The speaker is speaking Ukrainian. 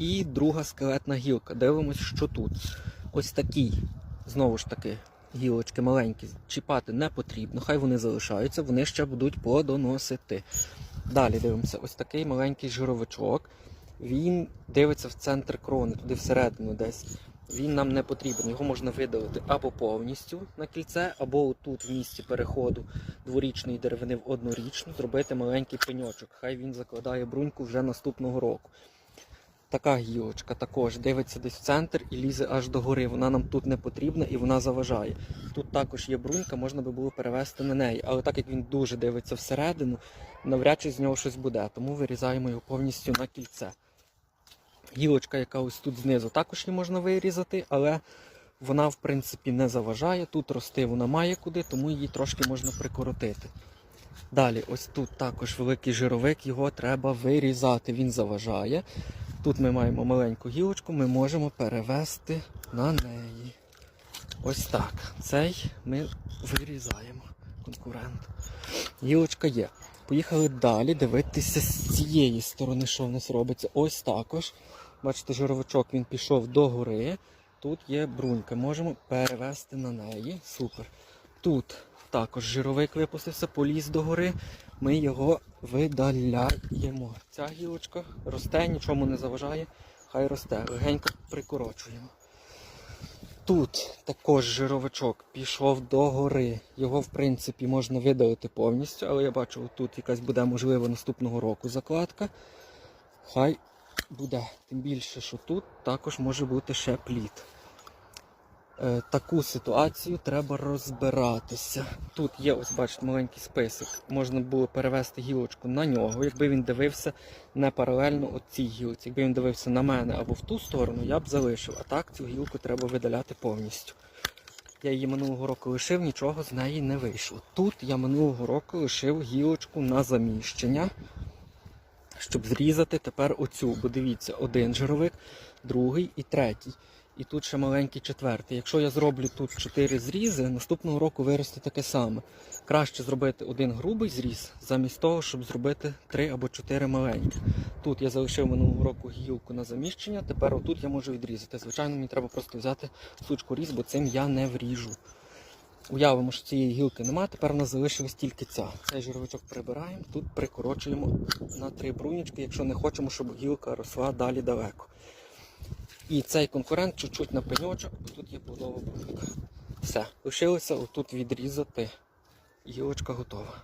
І друга скелетна гілка. Дивимось, що тут. Ось такі, знову ж таки, гілочки маленькі. Чіпати не потрібно, хай вони залишаються, вони ще будуть плодоносити. Далі дивимося, ось такий маленький жировичок. Він дивиться в центр крони, туди всередину десь. Він нам не потрібен. Його можна видалити або повністю на кільце, або тут в місці переходу дворічної деревини в однорічну, зробити маленький пеньочок. Хай він закладає бруньку вже наступного року. Така гілочка також дивиться десь в центр і лізе аж до гори. Вона нам тут не потрібна і вона заважає. Тут також є брунька, можна би було перевести на неї. Але так як він дуже дивиться всередину, навряд чи з нього щось буде. Тому вирізаємо його повністю на кільце. Гілочка, яка ось тут знизу, також її можна вирізати, але вона, в принципі, не заважає. Тут рости вона має куди, тому її трошки можна прикоротити. Далі, ось тут також великий жировик, його треба вирізати, він заважає. Тут ми маємо маленьку гілочку, ми можемо перевести на неї. Ось так. Цей ми вирізаємо. Конкурент. Гілочка є. Поїхали далі дивитися з цієї сторони, що в нас робиться. Ось також. Бачите, жировичок він пішов до гори. Тут є брунька. Можемо перевести на неї. Супер. Тут також жировик випустився, поліз до гори. Ми його видаляємо. Ця гілочка росте, нічому не заважає. Хай росте. Легенько прикорочуємо. Тут також жировичок пішов до гори. Його, в принципі, можна видалити повністю, але я бачу, тут якась буде можливо наступного року закладка. Хай буде. Тим більше, що тут також може бути ще плід. Е, таку ситуацію треба розбиратися. Тут є, ось бачите, маленький список. Можна було перевести гілочку на нього, якби він дивився не паралельно от цій гілці. Якби він дивився на мене або в ту сторону, я б залишив. А так цю гілку треба видаляти повністю. Я її минулого року лишив, нічого з неї не вийшло. Тут я минулого року лишив гілочку на заміщення, щоб зрізати тепер оцю. Бо дивіться, один жировик, другий і третій. І тут ще маленький четвертий. Якщо я зроблю тут чотири зрізи, наступного року виросте таке саме. Краще зробити один грубий зріз, замість того, щоб зробити три або чотири маленькі. Тут я залишив минулого року гілку на заміщення, тепер отут я можу відрізати. Звичайно, мені треба просто взяти сучку різ, бо цим я не вріжу. Уявимо, що цієї гілки нема, тепер в нас залишилась тільки ця. Цей жировичок прибираємо, тут прикорочуємо на три брунічки, якщо не хочемо, щоб гілка росла далі далеко. І цей конкурент чуть-чуть на пеньочок, бо тут є плодова брунька. Все, лишилося отут відрізати. Гілочка готова.